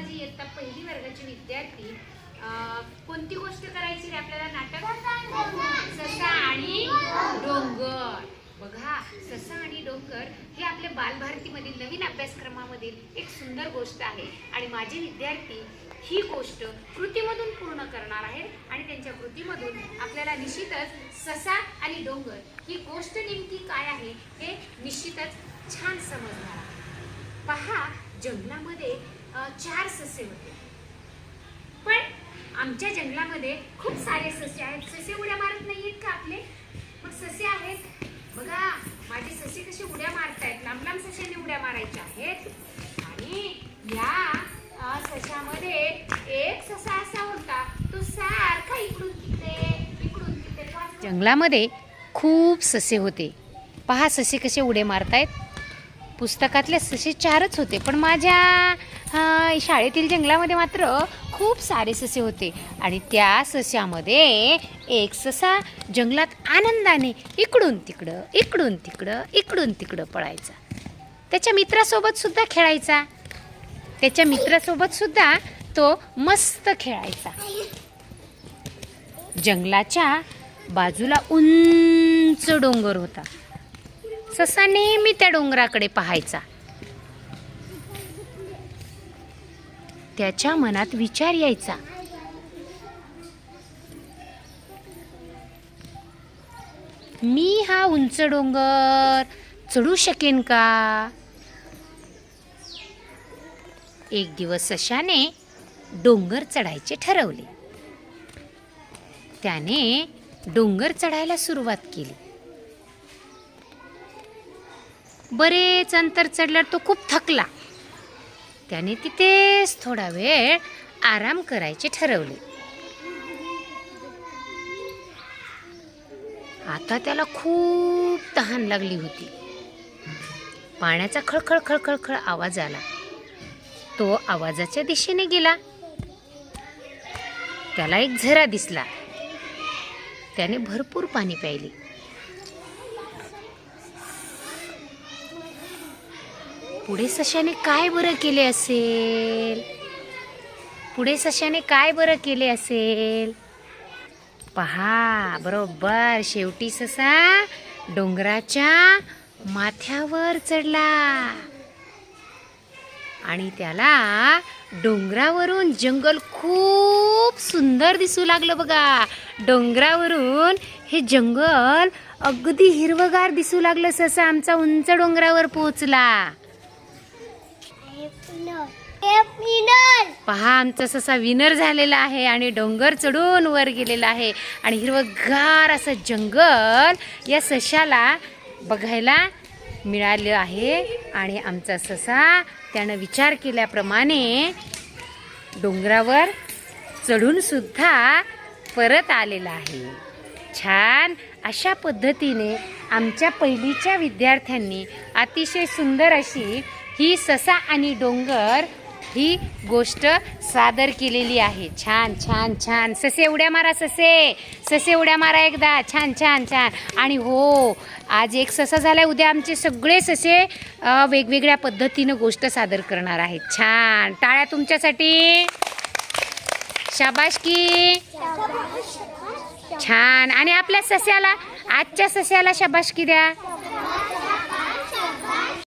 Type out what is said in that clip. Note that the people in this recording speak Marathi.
माझी इयत्ता पहिली वर्गाची विद्यार्थी कोणती गोष्ट करायची रे आपल्याला नाटक? ससा आणि डोंगर. बघा ससा आणि डोंगर हे आपल्या बालभारतीमधील नवीन अभ्यासक्रमामधील एक सुंदर गोष्ट आहे. आणि माझे विद्यार्थी ही गोष्ट कृतीमधून पूर्ण करणार आहेत आणि त्यांच्या कृतीमधून आपल्याला निश्चितच ससा आणि डोंगर ही गोष्ट नेमकी काय आहे हे निश्चितच छान समजणार आहे. पहा जंगलामध्ये चार ससे होते. पण आमच्या जंगलामध्ये खूप सारे ससे आहेत. ससे उड्या मारत नाही आहेत का आपले? मग ससे आहेत. बघा माझे ससे कसे उड्या मारत आहेत लांब लांब सशाने उड्या मारायच्या आहेत. आणि या सशामध्ये एक ससा असा होता. तो सारखा इकडून तिकडे इकडून तिकडे जंगलामध्ये खूप ससे होते. पहा ससे कसे उडे मारतायत. पुस्तकातले ससे चारच होते पण माझ्या अं, शाळेतील जंगलामध्ये मात्र खूप सारे ससे होते. आणि त्या सस्यामध्ये एक ससा जंगलात आनंदाने इकडून तिकडं इकडून तिकडं इकडून तिकडं पळायचा. त्याच्या मित्रासोबत सुद्धा खेळायचा. त्याच्या मित्रासोबत सुद्धा तो मस्त खेळायचा. जंगलाच्या बाजूला उंच डोंगर होता. ससा नेहमी त्या डोंगराकडे पाहायचा. त्याच्या मनात विचार यायचा. मी हा उंच डोंगर चढू शकेन का? एक दिवस सशाने डोंगर चढायचे ठरवले. त्याने डोंगर चढायला सुरुवात केली. बरेच अंतर चढल्यावर तो खूप थकला. त्याने तिथेच थोडा वेळ आराम करायचे ठरवले. आता त्याला खूप तहान लागली होती. पाण्याचा खळखळ खळखळ खळ आवाज आला. तो आवाजाच्या दिशेने गेला. त्याला एक झरा दिसला. त्याने भरपूर पाणी प्यायले. पुढे सशाने काय बरं केले असेल? पुढे सशाने काय बरं केले असेल? पहा बरोबर. शेवटी ससा डोंगराच्या माथ्यावर चढला. आणि त्याला डोंगरावरून जंगल खूप सुंदर दिसू लागलं बघा. डोंगरावरून हे जंगल अगदी हिरवगार दिसू लागलं ससा. आमचा उंच डोंगरावर पोहोचला. पहा आमचा ससा विनर झालेला आहे आणि डोंगर चढून वर गेलेला आहे. आणि हिरवगार असं जंगल या सशाला बघायला मिळालं आहे. आणि आमचा ससा त्यानं विचार केल्याप्रमाणे डोंगरावर चढून सुद्धा परत आलेला आहे. छान! अशा पद्धतीने आमच्या पहिलीच्या विद्यार्थ्यांनी अतिशय सुंदर अशी ही ससा आणि डोंगर ही गोष्ट सादर केलेली आहे. छान छान छान. ससे उड्या मारा ससे. ससे उड्या मारा एकदा. छान छान छान. आणि हो आज एक ससा झालाय. उद्या आमचे सगळे ससे वेगवेगळ्या पद्धतीनं गोष्ट सादर करणार आहेत. छान. टाळ्या तुमच्यासाठी. शाबाशकी छान. आणि आपल्या सस्याला आजच्या सस्याला शाबाशकी द्या.